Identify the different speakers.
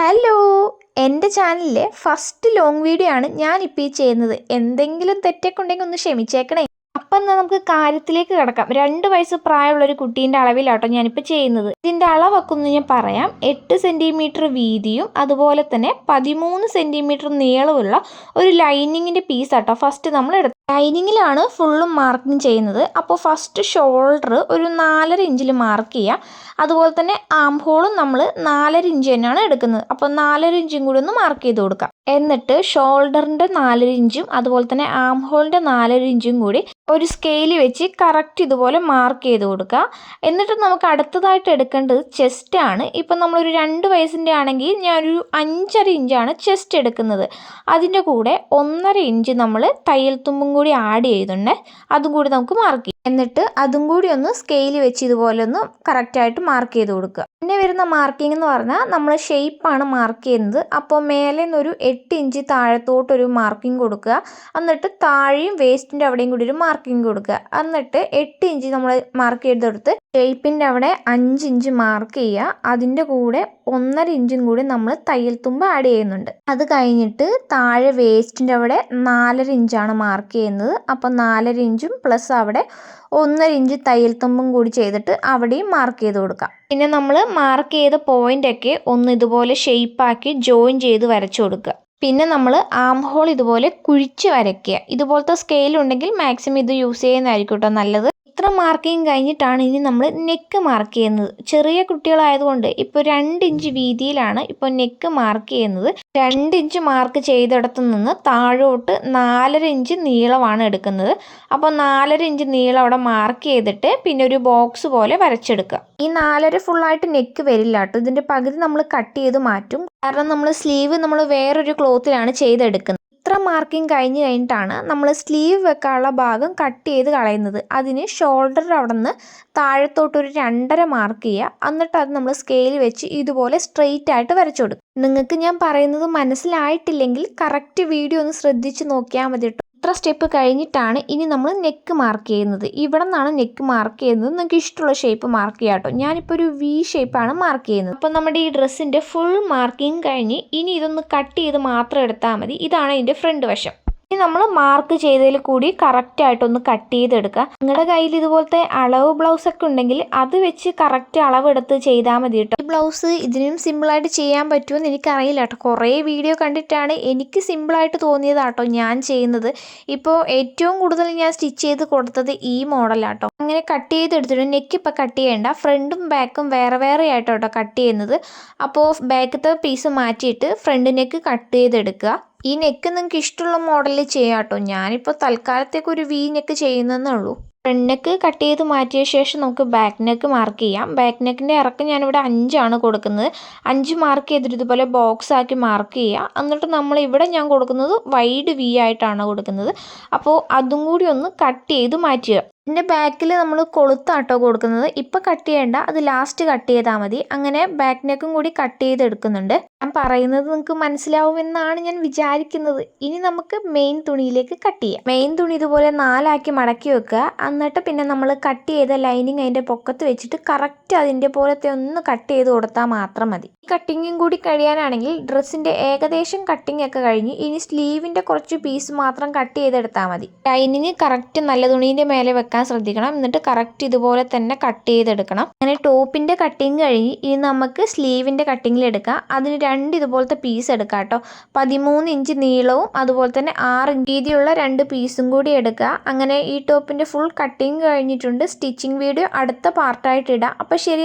Speaker 1: Hello എന്റെ ചാനലിലെ first long video ആണ് ഞാനിപ്പോൾ ഈ ചെയ്യുന്നത്. എന്തെങ്കിലും തെറ്റൊക്കെ ഉണ്ടെങ്കിൽ ഒന്ന് ക്ഷമിച്ചേക്കണേ. അപ്പം എന്നാൽ നമുക്ക് കാര്യത്തിലേക്ക് കിടക്കാം. രണ്ട് വയസ്സ് പ്രായമുള്ള ഒരു കുട്ടീന്റെ അളവിലാട്ടോ ഞാനിപ്പോൾ ചെയ്യുന്നത്. ഇതിന്റെ അളവൊക്കെ ഒന്ന് ഞാൻ പറയാം. എട്ട് സെന്റിമീറ്റർ വീതിയും അതുപോലെ തന്നെ പതിമൂന്ന് സെന്റിമീറ്റർ നീളമുള്ള ഒരു ലൈനിങ്ങിന്റെ ആട്ടോ ഫസ്റ്റ് നമ്മൾ എടുത്തത് ലൈനിങ്ങിലാണ് ഫുള്ളും മാർക്കിങ് ചെയ്യുന്നത്. അപ്പോൾ ഫസ്റ്റ് ഷോൾഡർ ഒരു നാലര ഇഞ്ചിൽ മാർക്ക് ചെയ്യുക. അതുപോലെ തന്നെ ആം ഹോളും നമ്മൾ നാലര ഇഞ്ച് തന്നെയാണ് എടുക്കുന്നത്. അപ്പോൾ നാലര ഇഞ്ചും കൂടി ഒന്ന് മാർക്ക് ചെയ്ത് കൊടുക്കാം. എന്നിട്ട് ഷോൾഡറിന്റെ നാലര ഇഞ്ചും അതുപോലെ തന്നെ ആം ഹോളിന്റെ നാലര ഇഞ്ചും കൂടി ഒരു സ്കെയിൽ വെച്ച് കറക്റ്റ് ഇതുപോലെ മാർക്ക് ചെയ്ത് കൊടുക്കുക. എന്നിട്ട് നമുക്ക് അടുത്തതായിട്ട് എടുക്കേണ്ടത് ചെസ്റ്റ് ആണ്. ഇപ്പം നമ്മളൊരു രണ്ട് വയസ്സിന്റെ ആണെങ്കിൽ ഞാനൊരു അഞ്ചര ഇഞ്ചാണ് ചെസ്റ്റ് എടുക്കുന്നത്. അതിന്റെ കൂടെ ഒന്നര ഇഞ്ച് നമ്മൾ തയ്യൽ തുമ്പും കൂടി ആഡ് ചെയ്തിട്ടുണ്ട്. അതും കൂടി നമുക്ക് മാർക്ക് ചെയ്യാം. എന്നിട്ട് അതും കൂടി ഒന്ന് സ്കെയിൽ വെച്ച് ഇതുപോലെ ഒന്ന് കറക്റ്റായിട്ട് മാർക്ക് ചെയ്ത് കൊടുക്കുക. പിന്നെ വരുന്ന മാർക്കിംഗ് എന്ന് പറഞ്ഞാൽ നമ്മൾ ഷേപ്പാണ് മാർക്ക് ചെയ്യുന്നത്. അപ്പോൾ മേലെ നിന്നൊരു എട്ട് ഇഞ്ച് താഴത്തോട്ടൊരു മാർക്കിംഗ് കൊടുക്കുക. എന്നിട്ട് താഴെയും വേസ്റ്റിന്റെ അവിടെയും കൂടി ഒരു മാർക്കിംഗ് കൊടുക്കുക. എന്നിട്ട് എട്ട് ഇഞ്ച് നമ്മൾ മാർക്ക് ചെയ്തെടുത്ത് ഷേപ്പിന്റെ അവിടെ അഞ്ച് ഇഞ്ച് മാർക്ക് ചെയ്യുക. അതിന്റെ കൂടെ ഒന്നര ഇഞ്ചും കൂടി നമ്മൾ തയ്യൽ തുമ്പ് ആഡ് ചെയ്യുന്നുണ്ട്. അത് കഴിഞ്ഞിട്ട് താഴെ വേസ്റ്റിന്റെ അവിടെ നാലര ഇഞ്ചാണ് മാർക്ക് ചെയ്യുന്നത്. അപ്പോൾ നാലര ഇഞ്ചും പ്ലസ് അവിടെ ഒന്നര ഇഞ്ച് തയ്യൽ തുമ്പും കൂടി ചെയ്തിട്ട് അവിടെയും മാർക്ക് ചെയ്ത് കൊടുക്കാം. പിന്നെ നമ്മൾ മാർക്ക് ചെയ്ത പോയിന്റൊക്കെ ഒന്ന് ഇതുപോലെ ഷെയ്പ്പാക്കി ജോയിൻ ചെയ്ത് വരച്ചു കൊടുക്കുക. പിന്നെ നമ്മൾ ആം ഹോൾ ഇതുപോലെ കുഴിച്ച് വരയ്ക്കുക. ഇതുപോലത്തെ സ്കെയിൽ ഉണ്ടെങ്കിൽ മാക്സിമം ഇത് യൂസ് ചെയ്യുന്നതായിരിക്കും കേട്ടോ നല്ലത്. ഇത്ര മാർക്കിങ് കഴിഞ്ഞിട്ടാണ് ഇനി നമ്മൾ നെക്ക് മാർക്ക് ചെയ്യുന്നത്. ചെറിയ കുട്ടികളായതുകൊണ്ട് ഇപ്പോൾ രണ്ട് ഇഞ്ച് വീതിയിലാണ് ഇപ്പോൾ നെക്ക് മാർക്ക് ചെയ്യുന്നത്. രണ്ട് ഇഞ്ച് മാർക്ക് ചെയ്തിടത്തു നിന്ന് താഴോട്ട് നാലര ഇഞ്ച് നീളമാണ് എടുക്കുന്നത്. അപ്പോൾ നാലര ഇഞ്ച് നീളം അവിടെ മാർക്ക് ചെയ്തിട്ട് പിന്നെ ഒരു ബോക്സ് പോലെ വരച്ചെടുക്കുക. ഈ നാലര ഫുള്ളായിട്ട് നെക്ക് വരില്ല കേട്ടോ. ഇതിന്റെ പകുതി നമ്മൾ കട്ട് ചെയ്ത് മാറ്റും. കാരണം നമ്മൾ സ്ലീവ് നമ്മൾ വേറൊരു ക്ലോത്തിലാണ് ചെയ്തെടുക്കുന്നത്. ഇത്ര മാർക്കിംഗ് കഴിഞ്ഞ് കഴിഞ്ഞിട്ടാണ് നമ്മൾ സ്ലീവ് വെക്കാനുള്ള ഭാഗം കട്ട് ചെയ്ത് കളയുന്നത്. അതിന് ഷോൾഡർ അവിടെ നിന്ന് താഴത്തോട്ടൊരു രണ്ടര മാർക്ക് ചെയ്യുക. എന്നിട്ട് അത് നമ്മൾ സ്കെയിൽ വെച്ച് ഇതുപോലെ സ്ട്രെയിറ്റ് ആയിട്ട് വരച്ചു കൊടുക്കും നിങ്ങൾക്ക് ഞാൻ പറയുന്നത് മനസ്സിലായിട്ടില്ലെങ്കിൽ കറക്റ്റ് വീഡിയോ ഒന്ന് ശ്രദ്ധിച്ച് നോക്കിയാൽ മതി കേട്ടോ ഇത്ര സ്റ്റെപ്പ് കഴിഞ്ഞിട്ടാണ് ഇനി നമ്മൾ നെക്ക് മാർക്ക് ചെയ്യുന്നത്. ഇവിടെ നിന്നാണ് നെക്ക് മാർക്ക് ചെയ്യുന്നത്. നിങ്ങൾക്ക് ഇഷ്ടമുള്ള ഷേപ്പ് മാർക്ക് ചെയ്യാം കേട്ടോ ഞാനിപ്പോൾ ഒരു വി ഷേപ്പാണ് മാർക്ക് ചെയ്യുന്നത്. അപ്പോൾ നമ്മുടെ ഈ ഡ്രസ്സിന്റെ ഫുൾ മാർക്കിങ് കഴിഞ്ഞ് ഇനി ഇതൊന്ന് കട്ട് ചെയ്ത് മാത്രം എടുത്താൽ മതി. ഇതാണ് ഇതിന്റെ ഫ്രണ്ട് വശം. ഇനി നമ്മൾ മാർക്ക് ചെയ്തതിൽ കൂടി കറക്റ്റായിട്ടൊന്ന് കട്ട് ചെയ്തെടുക്കുക. നിങ്ങളുടെ കയ്യിൽ ഇതുപോലത്തെ അളവ് ബ്ലൗസ് ഒക്കെ ഉണ്ടെങ്കിൽ അത് വെച്ച് കറക്റ്റ് അളവെടുത്ത് ചെയ്താൽ മതി കേട്ടോ. ഈ ബ്ലൗസ് ഇതിനും സിമ്പിളായിട്ട് ചെയ്യാൻ പറ്റുമെന്ന് എനിക്കറിയില്ല കേട്ടോ. കുറേ വീഡിയോ കണ്ടിട്ടാണ് എനിക്ക് സിമ്പിളായിട്ട് തോന്നിയതാട്ടോ ഞാൻ ചെയ്യുന്നത്. ഇപ്പോൾ ഏറ്റവും കൂടുതൽ ഞാൻ സ്റ്റിച്ച് ചെയ്ത് കൊടുത്തത് ഈ മോഡലാട്ടോ അങ്ങനെ കട്ട് ചെയ്തെടുത്തിട്ട് നെക്ക് ഇപ്പോൾ കട്ട് ചെയ്യേണ്ട. ഫ്രണ്ടും ബാക്കും വേറെ വേറെ ആയിട്ടോ കേട്ടോ ചെയ്യുന്നത്. അപ്പോൾ ബാക്കത്തെ പീസ് മാറ്റിയിട്ട് ഫ്രണ്ട് നെക്ക് കട്ട് ചെയ്തെടുക്കുക. ഈ നെക്ക് നിങ്ങൾക്ക് ഇഷ്ടമുള്ള മോഡലിൽ ചെയ്യാം കേട്ടോ ഞാനിപ്പോൾ തൽക്കാലത്തേക്ക് ഒരു വി നെക്ക് ചെയ്യുന്നതെന്നേ ഉള്ളൂ. ഫ്രണ്ട് നെക്ക് കട്ട് ചെയ്ത് മാറ്റിയ ശേഷം നമുക്ക് ബാക്ക് നെക്ക് മാർക്ക് ചെയ്യാം. ബാക്ക് നെക്കിന്റെ ഇറക്കം ഞാനിവിടെ അഞ്ചാണ് കൊടുക്കുന്നത്. അഞ്ച് മാർക്ക് ചെയ്തിട്ട് ഇതുപോലെ ബോക്സ് ആക്കി മാർക്ക് ചെയ്യുക എന്നിട്ട് നമ്മൾ ഇവിടെ ഞാൻ കൊടുക്കുന്നത് വൈഡ് വി ആയിട്ടാണ് കൊടുക്കുന്നത്. അപ്പോൾ അതും കൂടി ഒന്ന് കട്ട് ചെയ്ത് മാറ്റുക ഇതിന്റെ ബാക്കിൽ നമ്മൾ കൊളുത്താട്ടോ കൊടുക്കുന്നത്. ഇപ്പം കട്ട് ചെയ്യേണ്ട. അത് ലാസ്റ്റ് കട്ട് ചെയ്താൽ മതി. അങ്ങനെ ബാക്ക് നെക്കും കൂടി കട്ട് ചെയ്തെടുക്കുന്നുണ്ട്. ഞാൻ പറയുന്നത് നിങ്ങൾക്ക് മനസ്സിലാവുമെന്നാണ് ഞാൻ വിചാരിക്കുന്നത്. ഇനി നമുക്ക് മെയിൻ തുണിയിലേക്ക് കട്ട് ചെയ്യാം. മെയിൻ തുണി ഇതുപോലെ നാലാക്കി മടക്കി വെക്കുക. എന്നിട്ട് പിന്നെ നമ്മൾ കട്ട് ചെയ്ത ലൈനിങ് അതിന്റെ പൊക്കത്ത് വെച്ചിട്ട് കറക്റ്റ് അതിന്റെ പോലത്തെ ഒന്ന് കട്ട് ചെയ്ത് കൊടുത്താൽ മാത്രം മതി. ഈ കട്ടിങ്ങും കൂടി കഴിയാനാണെങ്കിൽ ഡ്രസ്സിന്റെ ഏകദേശം കട്ടിംഗ് ഒക്കെ കഴിഞ്ഞ് ഇനി സ്ലീവിന്റെ കുറച്ച് പീസ് മാത്രം കട്ട് ചെയ്തെടുത്താൽ മതി. ലൈനിങ് കറക്റ്റ് നല്ല തുണീന്റെ മേലെ വെക്കാൻ ശ്രദ്ധിക്കണം. എന്നിട്ട് കറക്റ്റ് ഇതുപോലെ തന്നെ കട്ട് ചെയ്തെടുക്കണം. അങ്ങനെ ടോപ്പിന്റെ കട്ടിങ് കഴിഞ്ഞ് ഇനി നമുക്ക് സ്ലീവിന്റെ കട്ടിങ്ങിൽ എടുക്കാം. അതിന് രണ്ട് ഇതുപോലത്തെ പീസ് എടുക്കാം കേട്ടോ. പതിമൂന്ന് ഇഞ്ച് നീളവും അതുപോലെ തന്നെ ആറ് വീതിയുള്ള രണ്ട് പീസും കൂടി എടുക്കുക. അങ്ങനെ ഈ ടോപ്പിന്റെ ഫുൾ കട്ടിങ് കഴിഞ്ഞിട്ടുണ്ട്. സ്റ്റിച്ചിങ് വീഡിയോ അടുത്ത പാർട്ടായിട്ട് ഇടാം. അപ്പോൾ ശരി